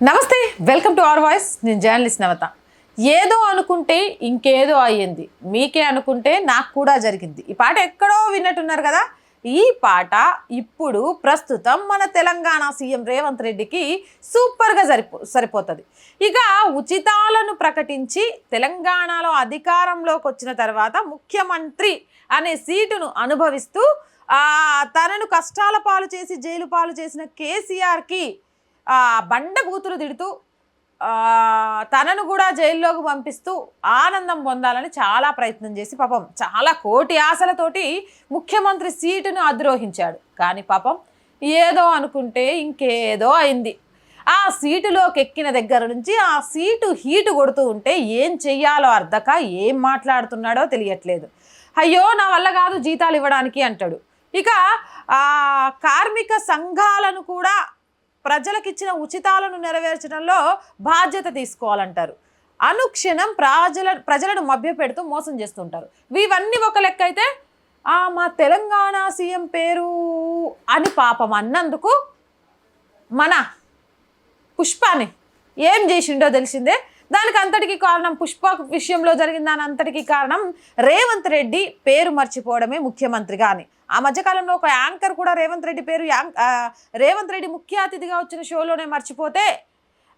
నమస్తే welcome to our voice. నేను journalist Navata. ఏదో అనుకుంటే ఇంకేదో అయ్యింది. మీకే అనుకుంటే నాకు కూడా జరిగింది. ఈ పాట ఎక్కడో విన్నట్టున్నారు కదా? ఈ పాట ఇప్పుడు ప్రస్తుతం మన తెలంగాణ సీఎం రేవంత్ రెడ్డికి సూపర్గా సరిపో సరిపోతుంది. ఇక ఉచితాలను ప్రకటించి తెలంగాణలో అధికారంలోకి వచ్చిన తర్వాత ముఖ్యమంత్రి అనే సీటును అనుభవిస్తూ తనను కష్టాల పాలు చేసి జైలు పాలు చేసిన కేసీఆర్కి ఆ, బండ కూతురు తిడుతూ తనను కూడా జైల్లోకి పంపిస్తూ ఆనందం పొందాలని చాలా ప్రయత్నం చేసి పాపం చాలా కోటి ఆశలతోటి ముఖ్యమంత్రి సీటును అధిరోహించాడు. కానీ పాపం ఏదో అనుకుంటే ఇంకేదో అయింది. ఆ సీటులోకి ఎక్కిన దగ్గర నుంచి ఆ సీటు హీటు కొడుతూ ఉంటే ఏం చెయ్యాలో అర్థక ఏం మాట్లాడుతున్నాడో తెలియట్లేదు. అయ్యో నా వల్ల కాదు జీతాలు ఇవ్వడానికి అంటాడు. ఇక ఆ కార్మిక సంఘాలను కూడా ప్రజలకు ఇచ్చిన ఉచితాలను నెరవేర్చడంలో బాధ్యత తీసుకోవాలంటారు. అనుక్షణం ప్రజల ప్రజలను మభ్యపెడుతూ మోసం చేస్తుంటారు. ఇవన్నీ ఒక లెక్క అయితే ఆ మా తెలంగాణ సీఎం పేరు అని పాపం అన్నందుకు మన పుష్పాని ఏం చేసిండో తెలిసిందే. దానికి అంతటికి కారణం పుష్ప విషయంలో జరిగిన దాని అంతటికి కారణం రేవంత్ రెడ్డి పేరు మర్చిపోవడమే ముఖ్యమంత్రిగా అని. ఆ మధ్యకాలంలో ఒక యాంకర్ కూడా రేవంత్ రెడ్డి పేరు రేవంత్ రెడ్డి ముఖ్య అతిథిగా వచ్చిన షోలోనే మర్చిపోతే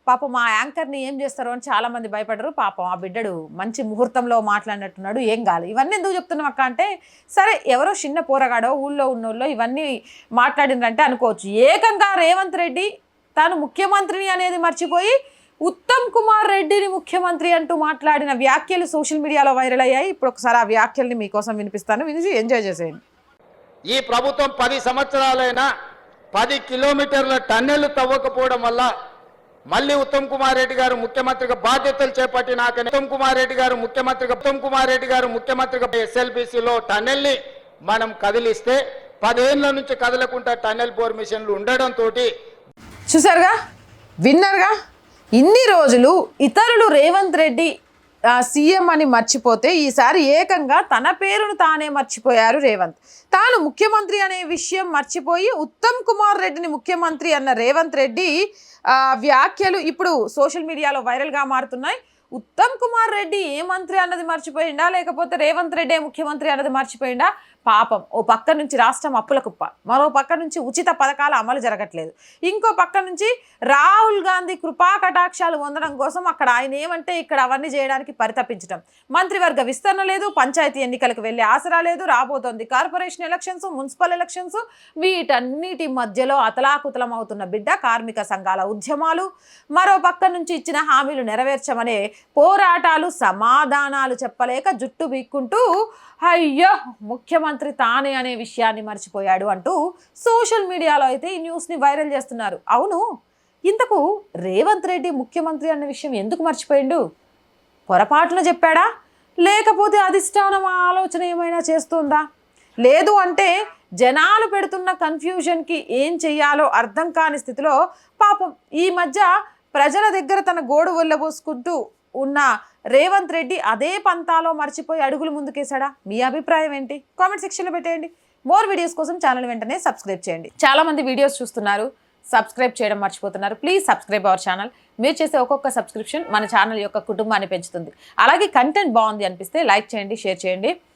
పాపం ఆ యాంకర్ని ఏం చేస్తారు అని చాలామంది భయపడరు. పాపం ఆ బిడ్డడు మంచి ముహూర్తంలో మాట్లాడినట్టున్నాడు. ఏం కాదు ఇవన్నీ ఎందుకు చెప్తున్నాం అక్క అంటే సరే ఎవరో చిన్న పోరగాడో ఊళ్ళో ఉన్నోళ్ళో ఇవన్నీ మాట్లాడిందంటే అనుకోవచ్చు. ఏకంగా రేవంత్ రెడ్డి తాను ముఖ్యమంత్రిని అనేది మర్చిపోయి ఉత్తమ్ కుమార్ రెడ్డిని ముఖ్యమంత్రి అంటూ మాట్లాడిన వ్యాఖ్యలు సోషల్ మీడియాలో వైరల్ అయ్యాయి. ఇప్పుడు ఒకసారి ఆ వ్యాఖ్యల్ని మీకోసం వినిపిస్తాను. వినిచి ఎంజాయ్ చేసేయండి. ఈ ప్రభుత్వం పది సంవత్సరాలైనా పది కిలోమీటర్ల టన్నెళ్ళు తవ్వకపోవడం వల్ల మళ్ళీ ఉత్తమ్ కుమార్ రెడ్డి గారు ముఖ్యమంత్రిగా బాధ్యతలు చేపట్టినాక ఉత్తమ్ కుమార్ రెడ్డి గారు ముఖ్యమంత్రిగా ఉత్తమ్ కుమార్ రెడ్డి గారు ముఖ్యమంత్రిగా ఎస్ఎల్బిసిలో టన్నెల్ని మనం కదిలిస్తే పదేళ్ళ నుంచి కదలకుండా టన్నెల్ బోర్ మిషన్లు ఉండడంతో చూసారుగా? విన్నర్గా? ఇన్ని రోజులు ఇతరులు రేవంత్ రెడ్డి సీఎం అని మర్చిపోతే ఈసారి ఏకంగా తన పేరును తానే మర్చిపోయారు రేవంత్. తాను ముఖ్యమంత్రి అనే విషయం మర్చిపోయి ఉత్తమ్ కుమార్ రెడ్డిని ముఖ్యమంత్రి అన్న రేవంత్ రెడ్డి వ్యాఖ్యలు ఇప్పుడు సోషల్ మీడియాలో వైరల్గా మారుతున్నాయి. ఉత్తమ్ కుమార్ రెడ్డి ఏ మంత్రి అన్నది మర్చిపోయిండా లేకపోతే రేవంత్ రెడ్డి ముఖ్యమంత్రి అన్నది మర్చిపోయిండా పాపం. ఓ పక్క నుంచి రాష్ట్రం అప్పుల కుప్ప. మరో పక్క నుంచి ఉచిత పథకాల అమలు జరగట్లేదు. ఇంకో పక్క నుంచి రాహుల్ గాంధీ కృపా కటాక్షాలు పొందడం కోసం అక్కడ ఆయన ఏమంటే ఇక్కడ అవన్నీ చేయడానికి పరితపించడం మంత్రివర్గ విస్తరణ లేదు పంచాయతీ ఎన్నికలకు వెళ్ళే ఆసరా లేదు రాబోతోంది కార్పొరేషన్ ఎలక్షన్స్ మున్సిపల్ ఎలక్షన్స్. వీటన్నిటి మధ్యలో అతలాకుతలం అవుతున్న బిడ్డ కార్మిక సంఘాల ఉద్యమాలు. మరో పక్క నుంచి ఇచ్చిన హామీలు నెరవేర్చమనే పోరాటాలు సమాధానాలు చెప్పలేక జుట్టు బీక్కుంటూ అయ్యో ముఖ్యమంత్రి తానే అనే విషయాన్ని మర్చిపోయాడు అంటూ సోషల్ మీడియాలో అయితే ఈ న్యూస్ని వైరల్ చేస్తున్నారు. అవును ఇంతకు రేవంత్ రెడ్డి ముఖ్యమంత్రి అన్న విషయం ఎందుకు మర్చిపోయిండు? పొరపాటున చెప్పాడా? లేకపోతే అధిష్టానం ఆలోచన ఏమైనా చేస్తుందా? లేదు అంటే జనాలు పెడుతున్న కన్ఫ్యూజన్కి ఏం చెయ్యాలో అర్థం కాని స్థితిలో పాపం ఈ మధ్య ప్రజల దగ్గర తన గోడు వెళ్ళబోసుకుంటూ ఉన్న రేవంత్ రెడ్డి అదే పంతాలో మర్చిపోయి అడుగులు ముందుకేశాడా? మీ అభిప్రాయం ఏంటి? కామెంట్ సెక్షన్లో పెట్టేయండి. మోర్ వీడియోస్ కోసం ఛానల్ వెంటనే సబ్స్క్రైబ్ చేయండి. చాలా మంది వీడియోస్ చూస్తున్నారు సబ్స్క్రైబ్ చేయడం మర్చిపోతున్నారు. ప్లీజ్ సబ్స్క్రైబ్ అవర్ ఛానల్ మీరు చేసే ఒక్కొక్క సబ్స్క్రిప్షన్ మన ఛానల్ యొక్క కుటుంబాన్ని పెంచుతుంది. అలాగే కంటెంట్ బాగుంది అనిపిస్తే లైక్ చేయండి షేర్ చేయండి.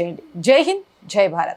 చేయండి. జై హింద్ జై భారత్.